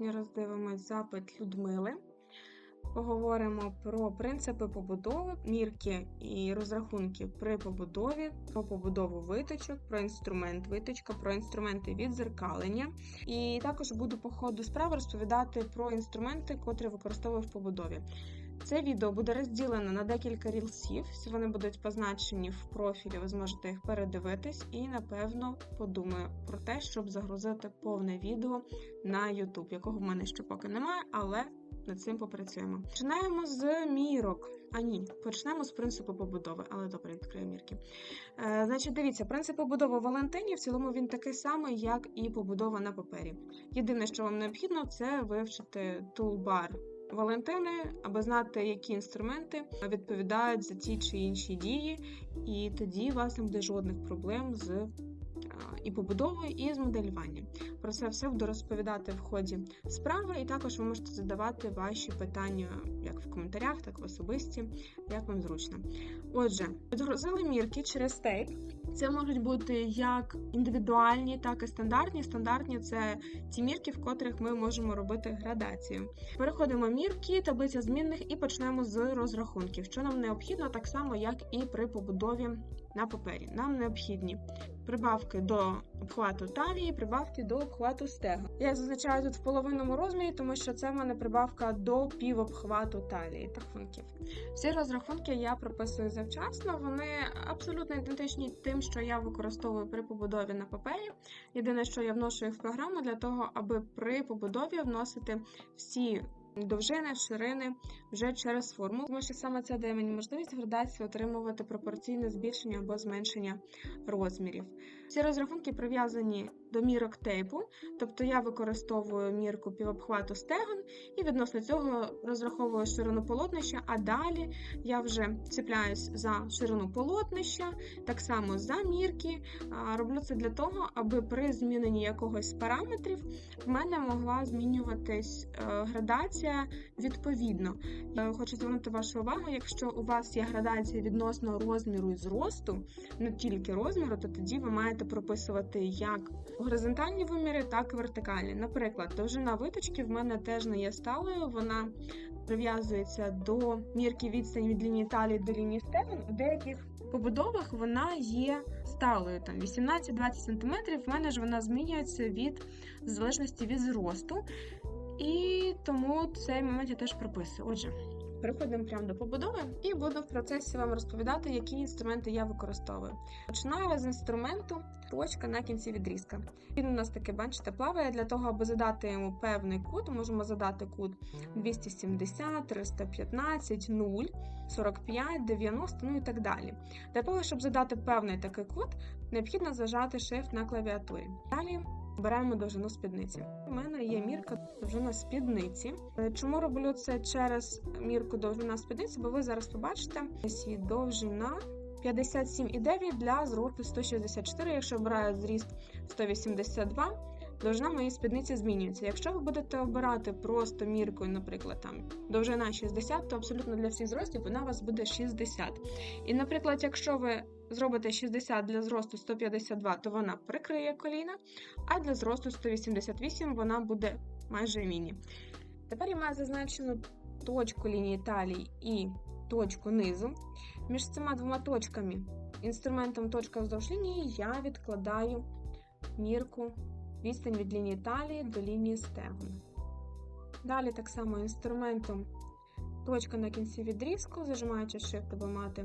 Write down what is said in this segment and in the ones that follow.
Роздивимось запит Людмили. Поговоримо про принципи побудови, мірки і розрахунки при побудові, про побудову виточок, про інструмент виточка, про інструменти відзеркалення. І також буду по ходу справи розповідати про інструменти, котрі використовую в побудові. Це відео буде розділено на декілька рілсів. Вони будуть позначені в профілі, ви зможете їх передивитись і, напевно, подумаю про те, щоб загрузити повне відео на YouTube, якого в мене ще поки немає, але над цим попрацюємо. Починаємо з мірок. А ні, почнемо з принципу побудови, але добре, відкрию мірки. Е, Значить, дивіться, принцип побудови Валентині в цілому він такий самий, як і побудова на папері. Єдине, що вам необхідно, це вивчити тулбар Валентини, аби знати, які інструменти відповідають за ті чи інші дії, і тоді у вас не буде жодних проблем з і побудовою, і з моделюванням. Про це все буду розповідати в ході справи, і також ви можете задавати ваші питання як в коментарях, так і в особисті, як вам зручно. Отже, підгрузили мірки через тейп. Це можуть бути як індивідуальні, так і стандартні. Стандартні це ті мірки, в котрих ми можемо робити градацію. Переходимо мірки, таблиця змінних і почнемо з розрахунків. Що нам необхідно, так само, як і при побудові на папері. Нам необхідні прибавки до обхвату талії, прибавки до обхвату стегу. Я зазначаю тут в половинному розмірі, тому що це в мене прибавка до півобхвату талії рахунків. Всі розрахунки я прописую завчасно, вони абсолютно ідентичні тим, що я використовую при побудові на папері. Єдине, що я вношу їх в програму для того, аби при побудові вносити всі довжини, ширини вже через форму, тому що саме це дає мені можливість в градації отримувати пропорційне збільшення або зменшення розмірів. Ці розрахунки прив'язані до мірок тейпу, тобто я використовую мірку півобхвату стегон і відносно цього розраховую ширину полотнища, а далі я вже цепляюсь за ширину полотнища, так само за мірки. Роблю це для того, аби при зміненні якогось з параметрів в мене могла змінюватись е, градація відповідно. Я хочу звернути вашу увагу, якщо у вас є градація відносно розміру і зросту, не тільки розміру, то тоді ви маєте прописувати як горизонтальні виміри, так і вертикальні. Наприклад, довжина виточки в мене теж не є сталою, вона прив'язується до мірки відстані від лінії талії до лінії стегон. У деяких побудовах вона є сталою, там 18-20 см, в мене ж вона змінюється від в залежності від зросту. І тому цей момент я теж прописую. Отже, переходимо прямо до побудови і буду в процесі вам розповідати, які інструменти я використовую. Починаю з інструменту точка на кінці відрізка. Він у нас таке, бачите, плаває для того, аби задати йому певний кут. Можемо задати кут 270, 315, 0, 45, 90, ну і так далі. Для того, щоб задати певний такий кут, необхідно зажати Shift на клавіатурі. Далі. Беремо довжину спідниці. У мене є мірка довжина спідниці. Чому роблю це через мірку довжина спідниці? Бо ви зараз побачите, ось є довжина 57,9 для зросту 164, якщо обираю зріст 182. Довжина моєї спідниці змінюється. Якщо ви будете обирати просто міркою, наприклад, там довжина 60, то абсолютно для всіх зростів вона у вас буде 60. І, наприклад, якщо ви зробите 60 для зросту 152, то вона прикриє коліна, а для зросту 188 вона буде майже міні. Тепер я маю зазначену точку лінії талії і точку низу. Між цими двома точками, інструментом точка вздовж лінії, я відкладаю мірку відстань від лінії талії до лінії стегон. Далі так само інструментом точка на кінці відрізку, зажимаючи Shift, аби мати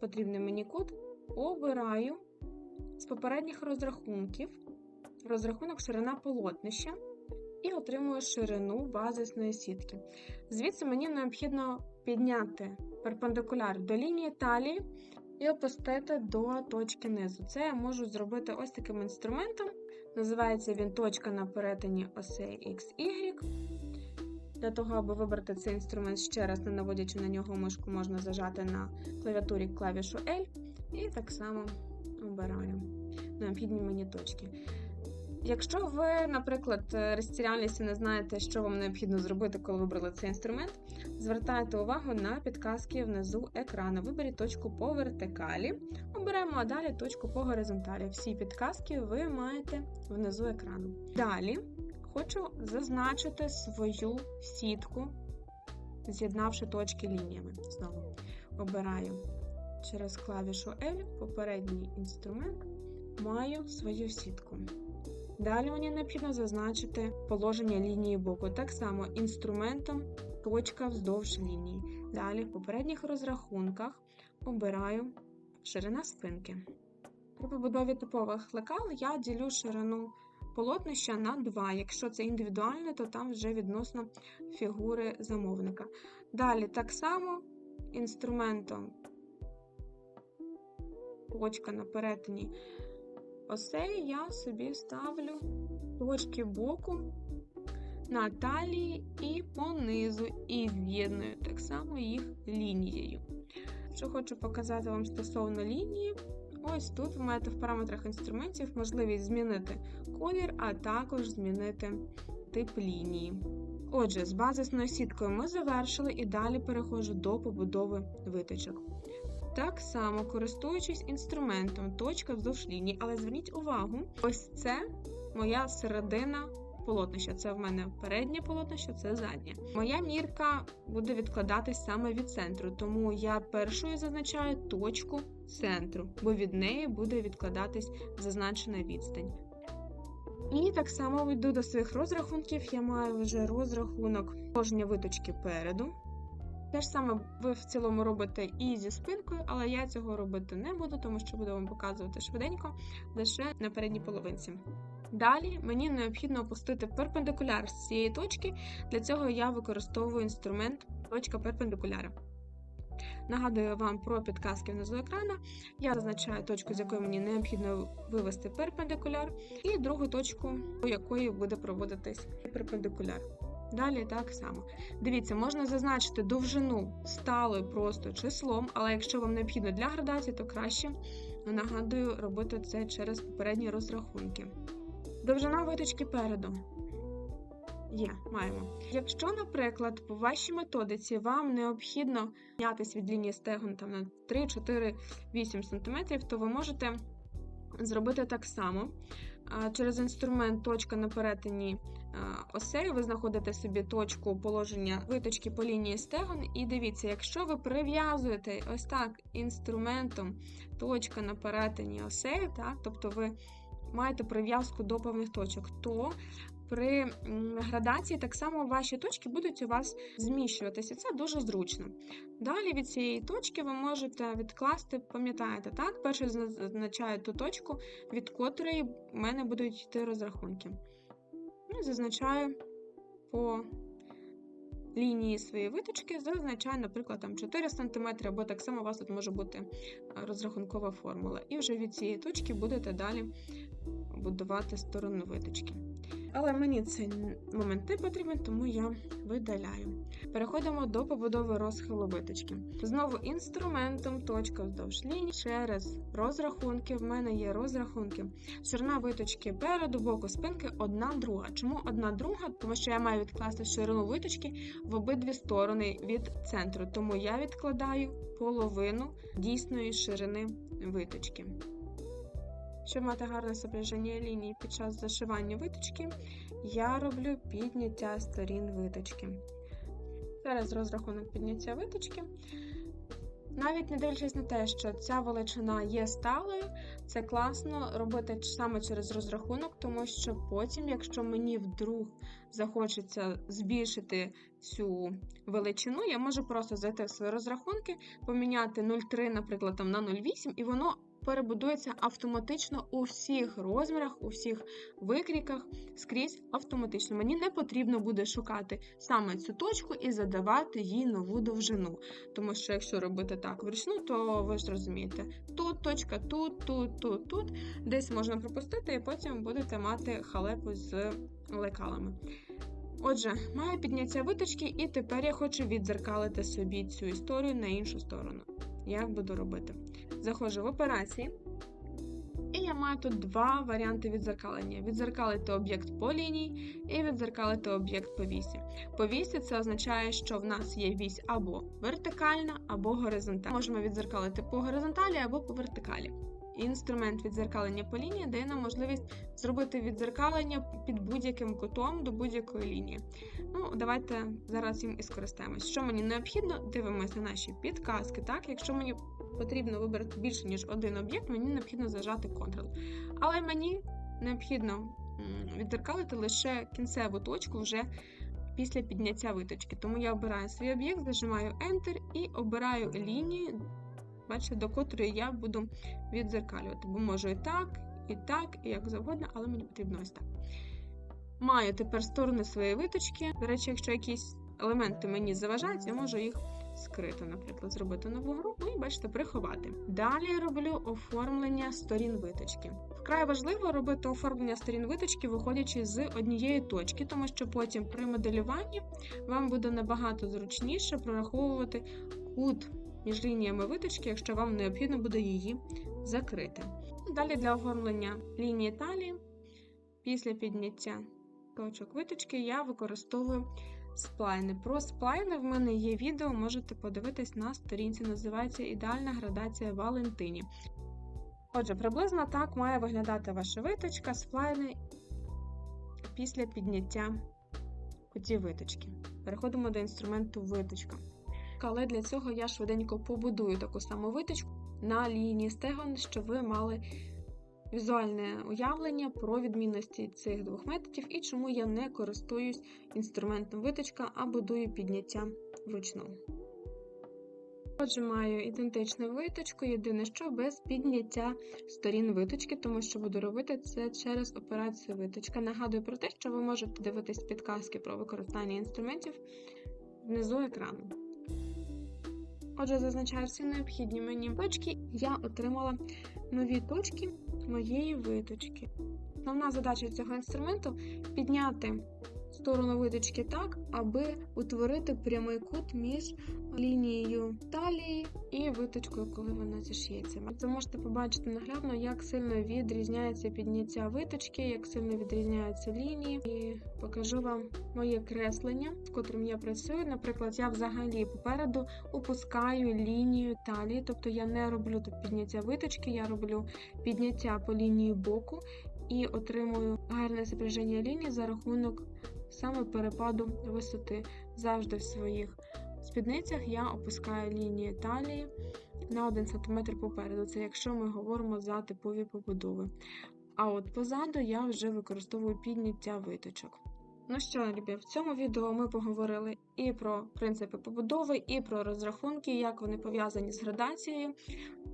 потрібний мені кут, обираю з попередніх розрахунків розрахунок ширина полотнища і отримую ширину базисної сітки. Звідси мені необхідно підняти перпендикуляр до лінії талії і опустити до точки низу. Це я можу зробити ось таким інструментом. Називається він точка на перетині осей XY. Для того, аби вибрати цей інструмент ще раз, не наводячи на нього мишку, можна зажати на клавіатурі клавішу L. І так само обираю необхідні мені точки. Якщо ви, наприклад, розтірялись і не знаєте, що вам необхідно зробити, коли вибрали цей інструмент, звертайте увагу на підказки внизу екрану. Виберіть точку по вертикалі, оберемо далі точку по горизонталі. Всі підказки ви маєте внизу екрану. Далі Хочу зазначити свою сітку, з'єднавши точки лініями. Знову обираю через клавішу L попередній інструмент, маю свою сітку. Далі мені необхідно зазначити положення лінії боку. Так само інструментом точка вздовж лінії. Далі в попередніх розрахунках обираю ширина спинки. При побудові типових лекал я ділю ширину полотнища на 2. Якщо це індивідуальне, то там вже відносно фігури замовника. Далі так само інструментом точка на перетині осей я собі ставлю точки боку на талії і понизу, і з'єдную так само їх лінією. Що хочу показати вам стосовно лінії, ось тут ви маєте в параметрах інструментів можливість змінити колір, а також змінити тип лінії. Отже, з базисною сіткою ми завершили і далі переходжу до побудови виточок. Так само користуючись інструментом точка вздовж лінії, але зверніть увагу, ось це моя середина полотнища. Це в мене переднє полотнище, це заднє. Моя мірка буде відкладатись саме від центру, тому я першою зазначаю точку центру, бо від неї буде відкладатись зазначена відстань. І так само йду до своїх розрахунків. Я маю вже розрахунок положення виточки переду. Те ж саме ви в цілому робите і зі спинкою, але я цього робити не буду, тому що буду вам показувати швиденько лише на передній половинці. Далі мені необхідно опустити перпендикуляр з цієї точки, для цього я використовую інструмент точка перпендикуляра. Нагадую вам про підказки внизу екрана. Я зазначаю точку, з якої мені необхідно вивести перпендикуляр, і другу точку, у якої буде проводитись перпендикуляр. Далі так само. Дивіться, можна зазначити довжину сталою просто числом, але якщо вам необхідно для градації, то краще нагадую робити це через попередні розрахунки. Довжина виточки переду. Є, маємо. Якщо, наприклад, по вашій методиці вам необхідно знятись від лінії стегон там, на 3, 4, 8 см, то ви можете зробити так само. Через інструмент точка на перетині осей ви знаходите собі точку положення виточки по лінії стегон, і дивіться, якщо ви прив'язуєте ось так інструментом точка на перетині осей, так, тобто ви маєте прив'язку до певних точок, то при градації так само ваші точки будуть у вас зміщуватися. Це дуже зручно. Далі від цієї точки ви можете відкласти, пам'ятаєте, так? Перше зазначаю ту точку, від котрої в мене будуть йти розрахунки. Ну, Зазначаю по лінії своєї виточки, зазначаю, наприклад, там 4 см, або так само у вас тут може бути розрахункова формула. І вже від цієї точки будете далі будувати сторону виточки. Але мені цей момент не потрібен, тому я видаляю. Переходимо до побудови розхилу виточки. Знову інструментом, точка вздовж лінії, через розрахунки. В мене є розрахунки. Ширина виточки переду, боку спинки одна друга. Чому одна друга? Тому що я маю відкласти ширину виточки в обидві сторони від центру. Тому я відкладаю половину дійсної ширини виточки. Щоб мати гарне сопряження лінії під час зашивання виточки, я роблю підняття сторін виточки. Зараз розрахунок підняття виточки. Навіть не дивлячись на те, що ця величина є сталою, це класно робити саме через розрахунок, тому що потім, якщо мені вдруг захочеться збільшити цю величину, я можу просто зайти в свої розрахунки, поміняти 0,3, наприклад, там на 0,8, і воно перебудується автоматично у всіх розмірах, у всіх викріках, скрізь автоматично. Мені не потрібно буде шукати саме цю точку і задавати їй нову довжину. Тому що, якщо робити так вручну, то ви ж розумієте, тут точка, тут, тут, тут, тут, десь можна пропустити, і потім будете мати халепу з лекалами. Отже, маю підняття виточки, і тепер я хочу відзеркалити собі цю історію на іншу сторону. Як буду робити? Заходжу в операції, і я маю тут два варіанти відзеркалення: відзеркалити об'єкт по лінії і відзеркалити об'єкт по вісі. По вісі це означає, що в нас є вісь або вертикальна, або горизонтальна. Можемо відзеркалити по горизонталі або по вертикалі. Інструмент відзеркалення по лінії дає нам можливість зробити відзеркалення під будь-яким кутом до будь-якої лінії. Ну, давайте зараз їм і скористаємось. Що мені необхідно, дивимося на наші підказки. Так, якщо мені потрібно вибрати більше, ніж один об'єкт, мені необхідно зажати Ctrl. Але мені необхідно відзеркалити лише кінцеву точку вже після підняття виточки. Тому я обираю свій об'єкт, зажимаю Enter і обираю лінію, бачите, до котрої я буду відзеркалювати. Бо можу і так, і так, і як завгодно, але мені потрібно ось так. Маю тепер сторони своєї виточки. До речі, якщо якісь елементи мені заважають, я можу їх скрити, наприклад, зробити нову групу і, бачите, приховати. Далі роблю оформлення сторін виточки. Вкрай важливо робити оформлення сторін виточки, виходячи з однієї точки, тому що потім при моделюванні вам буде набагато зручніше прораховувати кут між лініями виточки, якщо вам необхідно буде її закрити. Далі для оформлення лінії талії, після підняття точок виточки, я використовую сплайни. Про сплайни в мене є відео, можете подивитись на сторінці, називається Ідеальна градація Валентині. Отже, приблизно так має виглядати ваша виточка, сплайни після підняття кутів виточки. Переходимо до інструменту виточка. Але для цього я швиденько побудую таку саму виточку на лінії стегон, щоб ви мали візуальне уявлення про відмінності цих двох методів і чому я не користуюсь інструментом виточка, а будую підняття вручну. Отже, маю ідентичну виточку, єдине, що без підняття сторін виточки, тому що буду робити це через операцію виточка. Нагадую про те, що ви можете дивитись підказки про використання інструментів внизу екрану. Отже, зазначаю всі необхідні мені точки, я отримала нові точки моєї виточки. Основна задача цього інструменту підняти сторону виточки так, аби утворити прямий кут між лінією талії і виточкою, коли вона зішиється. Ви можете побачити наглядно, як сильно відрізняється підняття виточки, як сильно відрізняються лінії. І покажу вам моє креслення, з котрим я працюю. Наприклад, я взагалі попереду опускаю лінію талії, тобто я не роблю тут підняття виточки, я роблю підняття по лінії боку і отримую гарне зображення лінії за рахунок саме перепаду висоти. Завжди в своїх спідницях я опускаю лінії талії на 1 см попереду. Це якщо ми говоримо за типові побудови. А от позаду я вже використовую підняття виточок. Ну що, любі, в цьому відео ми поговорили і про принципи побудови, і про розрахунки, як вони пов'язані з градацією,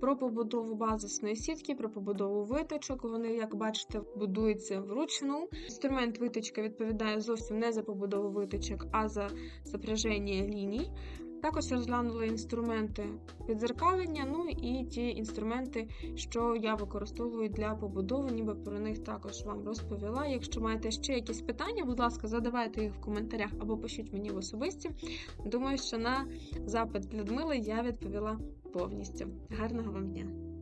про побудову базисної сітки, про побудову виточок. Вони, як бачите, будуються вручну. Інструмент виточка відповідає зовсім не за побудову виточок, а за запряження ліній. Також розглянули інструменти підзеркалення, ну і ті інструменти, що я використовую для побудови, ніби про них також вам розповіла. Якщо маєте ще якісь питання, будь ласка, задавайте їх в коментарях або пишіть мені в особисті. Думаю, що на запит Людмили я відповіла повністю. Гарного вам дня!